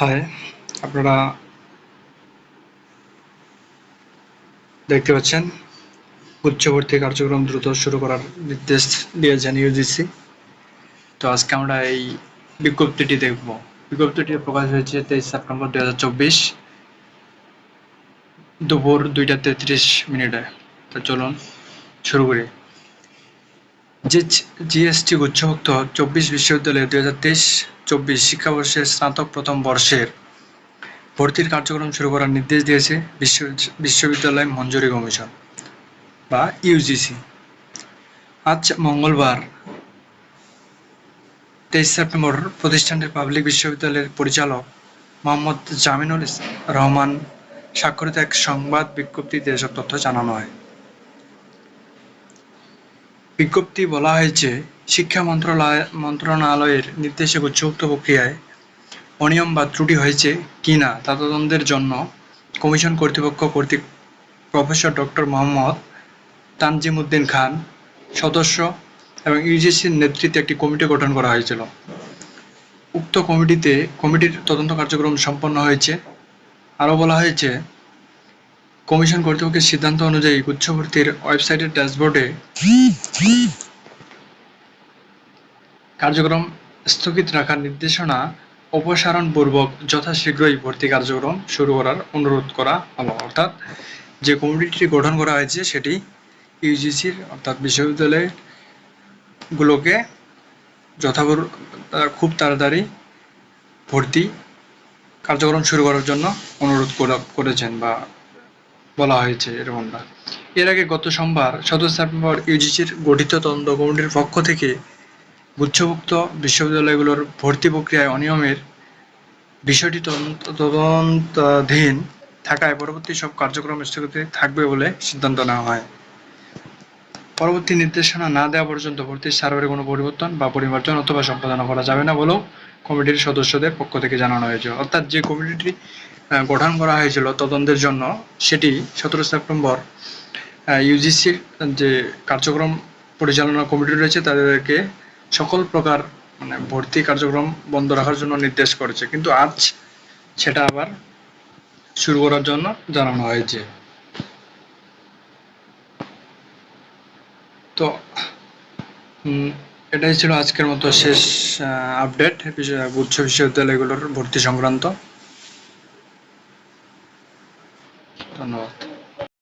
High আপনারা দেখতে পাচ্ছেন, উচ্চবর্তী কার্যক্রম দ্রুত শুরু করার নির্দেশ দিয়েছেন ইউজিসি তো আজকে আমরা এই বিজ্ঞপ্তিটি দেখব। বিজ্ঞপ্তিটি প্রকাশ হয়েছে তেইশ সেপ্টেম্বর দু হাজার চব্বিশ, দুপুর দুইটা তেত্রিশ মিনিটে। তো চলুন শুরু করি। যে জিএসটি গুচ্ছভুক্ত চব্বিশ বিশ্ববিদ্যালয়ে দুই হাজার তেইশ চব্বিশ শিক্ষাবর্ষের স্নাতক প্রথম বর্ষের ভর্তির কার্যক্রম শুরু করার নির্দেশ দিয়েছে বিশ্ব, বিশ্ববিদ্যালয় মঞ্জুরি কমিশন বা ইউজিসি আজ মঙ্গলবার তেইশ সেপ্টেম্বর প্রতিষ্ঠানটির পাবলিক বিশ্ববিদ্যালয়ের পরিচালক মোহাম্মদ জামিনুল রহমান স্বাক্ষরিত এক সংবাদ বিজ্ঞপ্তিতে এসব তথ্য জানানো হয়। বিজ্ঞপ্তি বলা হয়েছে, শিক্ষা মন্ত্রণালয়, মন্ত্রণালয়ের নির্দেশে গুচ্ছভুক্ত প্রক্রিয়ায় অনিয়ম বা ত্রুটি হয়েছে কিনা তা তদন্তের জন্য কমিশন কর্তৃপক্ষ কর্তৃক প্রফেসর ডক্টর মোহাম্মদ তানজিম উদ্দিন খান সদস্য এবং ইউজিসির নেতৃত্বে একটি কমিটি গঠন করা হয়েছিল। উক্ত কমিটিতে কমিটির তদন্ত কার্যক্রম সম্পন্ন হয়েছে। আরও বলা হয়েছে কমিশন কর্তৃপক্ষের সিদ্ধান্ত অনুযায়ী গুচ্ছভর্তির ওয়েবসাইটের ড্যাশবোর্ডে কার্যক্রম স্থগিত রাখার নির্দেশনা অপসারণপূর্বক যথাশীঘ্রই ভর্তি কার্যক্রম শুরু করার অনুরোধ করা হলো। অর্থাৎ যে কমিটিটি গঠন করা হয়েছে সেটি ইউজিসির অর্থাৎ বিশ্ববিদ্যালয়গুলোকে যথাপূর খুব তাড়াতাড়ি ভর্তি কার্যক্রম শুরু করার জন্য অনুরোধ করেছেন বা বলা হয়েছে এরকমটা এর আগে গত সোমবার, সতেরো সেপ্টেম্বর ইউজিসির গঠিত তদন্ত কমিটির পক্ষ থেকে গুচ্ছভুক্ত বিশ্ববিদ্যালয়গুলোর ভর্তি প্রক্রিয়ায় অনিয়মের বিষয়টি তদন্ত তদন্তাধীন থাকায় পরবর্তী সব কার্যক্রম স্থগিত থাকবে বলে সিদ্ধান্ত নেওয়া হয়। পরবর্তী নির্দেশনা না দেওয়া পর্যন্ত ভর্তির সার্ভারে কোনো পরিবর্তন বা পরিমার্জন অথবা সম্পাদনা করা যাবে না বলেও কমিটির সদস্যদের পক্ষ থেকে জানানো হয়েছে। অর্থাৎ যে কমিটিটি গঠন করা হয়েছিল তদন্তের জন্য, সেটি সতেরো সেপ্টেম্বর ইউজিসির যে কার্যক্রম পরিচালনা কমিটি রয়েছে, তাদেরকে সকল প্রকার মানে ভর্তি কার্যক্রম বন্ধ রাখার জন্য নির্দেশ করেছে। কিন্তু আজ সেটা আবার শুরু করার জন্য জানানো হয়েছে। তো এটাই ছিল আজকের মতো শেষ আপডেট উচ্চ বিশ্ববিদ্যালয়গুলোর ভর্তি সংক্রান্ত। ধন্যবাদ।